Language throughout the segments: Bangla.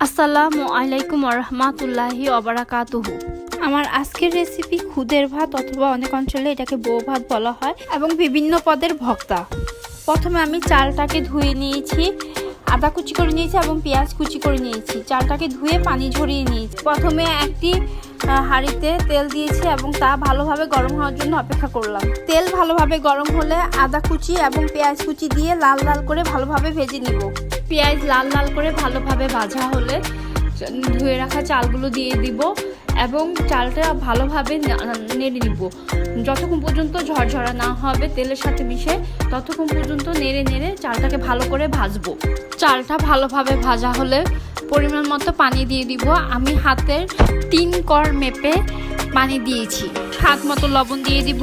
আসসালামু আলাইকুম রহমাতুল্লাহি অবরাকাতুহু আমার আজকের রেসিপি খুদের ভাত অথবা অনেক অঞ্চলে এটাকে বউ ভাত বলা হয় এবং বিভিন্ন পদের ভক্তা। প্রথমে আমি চালটাকে ধুয়ে নিয়েছি। আদা কুচি করে নিয়েছি এবং পেঁয়াজ কুচি করে নিয়েছি। চালটাকে ধুয়ে পানি ঝরিয়ে নিয়েছি। প্রথমে একটি হাঁড়িতে তেল দিয়েছি এবং তা ভালোভাবে গরম হওয়ার জন্য অপেক্ষা করলাম। তেল ভালোভাবে গরম হলে আদা কুচি এবং পেঁয়াজ কুচি দিয়ে লাল লাল করে ভালোভাবে ভেজে নিব। পেঁয়াজ লাল লাল করে ভালোভাবে ভাজা হলে ধুয়ে রাখা চালগুলো দিয়ে দিব। এবং চালটা ভালোভাবে নেড়ে নিব। যতক্ষণ পর্যন্ত ঝরঝরা না হবে, তেলের সাথে মিশে ততক্ষণ পর্যন্ত নেড়ে নেড়ে চালটাকে ভালো করে ভাজবো। চালটা ভালোভাবে ভাজা হলে পরিমাণ মতো পানি দিয়ে দিব। আমি হাতের তিন কর মেপে পানি দিয়েছি। স্বাদ মতো লবণ দিয়ে দিব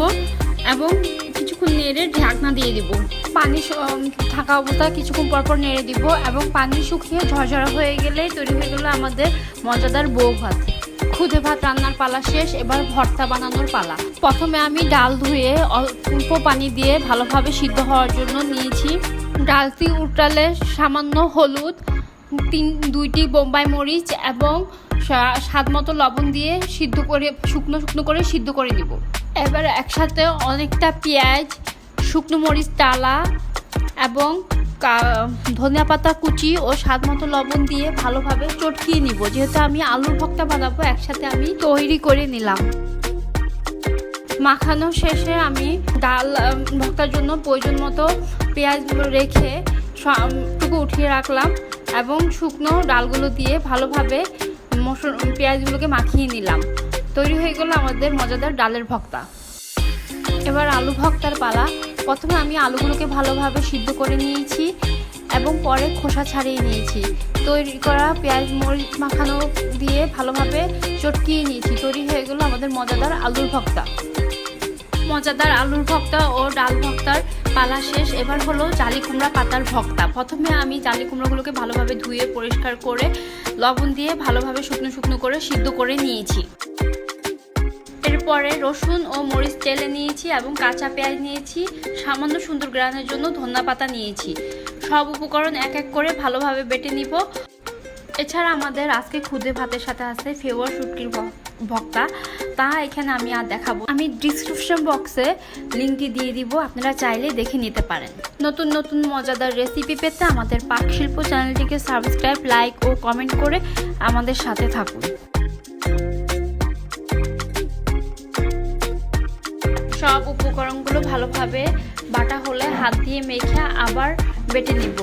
এবং কিছুক্ষণ নেড়ে ঢাকনা দিয়ে দিব। পানি থাকা অবস্থা কিছুক্ষণ পর পর নেড়ে দিব এবং পানি শুকিয়ে ঝরঝরা হয়ে গেলেই তৈরি হয়ে গেল আমাদের মজাদার বউ ভাত। খুদে ভাত রান্নার পালা শেষ, এবার ভর্তা বানানোর পালা। প্রথমে আমি ডাল ধুয়ে অল্প পানি দিয়ে ভালোভাবে সিদ্ধ হওয়ার জন্য নিয়েছি। ডালটি উল্টালে সামান্য হলুদ, তিন, দুইটি বোম্বাই মরিচ এবং স্বাদ মতো লবণ দিয়ে সিদ্ধ করে, শুকনো শুকনো করে সিদ্ধ করে নিব। এবার একসাথে অনেকটা পেঁয়াজ, শুকনো মরিচ, ডালা এবং ধনিয়া পাতা কুচি ও স্বাদ মতো লবণ দিয়ে ভালোভাবে চটকিয়ে নিব। যেহেতু আমি আলুর ভক্তা বানাবো একসাথে আমি তৈরি করে নিলাম। মাখানো শেষে আমি ডাল আম, ভর্তার জন্য প্রয়োজন মতো পেঁয়াজ রেখে টুকু উঠিয়ে রাখলাম এবং শুকনো ডালগুলো দিয়ে ভালোভাবে মশল পেঁয়াজগুলোকে মাখিয়ে নিলাম। তৈরি হয়ে গেল আমাদের মজাদার ডালের ভক্তা এবার আলু ভক্তার পালা। প্রথমে আমি আলুগুলোকে ভালোভাবে সিদ্ধ করে নিয়েছি এবং পরে খোসা ছাড়িয়ে নিয়েছি। তৈরি করা পেঁয়াজ মরিচ মাখানো দিয়ে ভালোভাবে চটকিয়ে নিয়েছি। তৈরি হয়ে গেল আমাদের মজাদার আলুর ভক্তা। মজাদার আলুর ভক্তা ও ডাল ভক্তার পালা শেষ। এবার হলো জালি কুমড়া পাতার ভক্তা। প্রথমে আমি জালি কুমড়াগুলোকে ভালোভাবে ধুয়ে পরিষ্কার করে লবণ দিয়ে ভালোভাবে শুকনো শুকনো করে সিদ্ধ করে নিয়েছি। এরপরে রসুন ও মরিচ তেলে নিয়েছি এবং কাঁচা পেঁয়াজ নিয়েছি। সামান্য সুন্দর গ্রানের জন্য ধন্যা পাতা নিয়েছি। সব উপকরণ এক এক করে ভালোভাবে বেটে নিব। এছাড়া আমাদের আজকে খুদে ভাতের সাথে আছে ফেওয়ার শুটকির ভক্তা। তা এখানে আমি আর দেখাবো। আমি ডিসক্রিপশন বক্সে লিঙ্কটি দিয়ে দিব, আপনারা চাইলে দেখে নিতে পারেন। নতুন নতুন মজাদার রেসিপি পেতে আমাদের পাক শিল্প চ্যানেলটিকে সাবস্ক্রাইব লাইক ও কমেন্ট করে আমাদের সাথে থাকুন। সব উপকরণগুলো ভালোভাবে বাটা হলে হাত দিয়ে মেখে আবার বেটে নিব।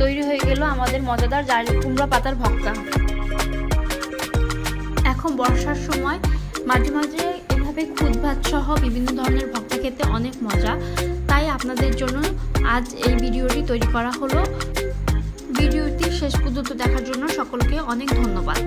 তৈরি হয়ে গেল আমাদের মজাদার জালি কুমড়া পাতার ভক্তা এখন বর্ষার সময় মাঝে মাঝে এভাবে খুদ ভাত সহ বিভিন্ন ধরনের ভক্তা খেতে অনেক মজা। তাই আপনাদের জন্য আজ এই ভিডিওটি তৈরি করা হলো। ভিডিওটি শেষ পর্যন্ত দেখার জন্য সকলকে অনেক ধন্যবাদ।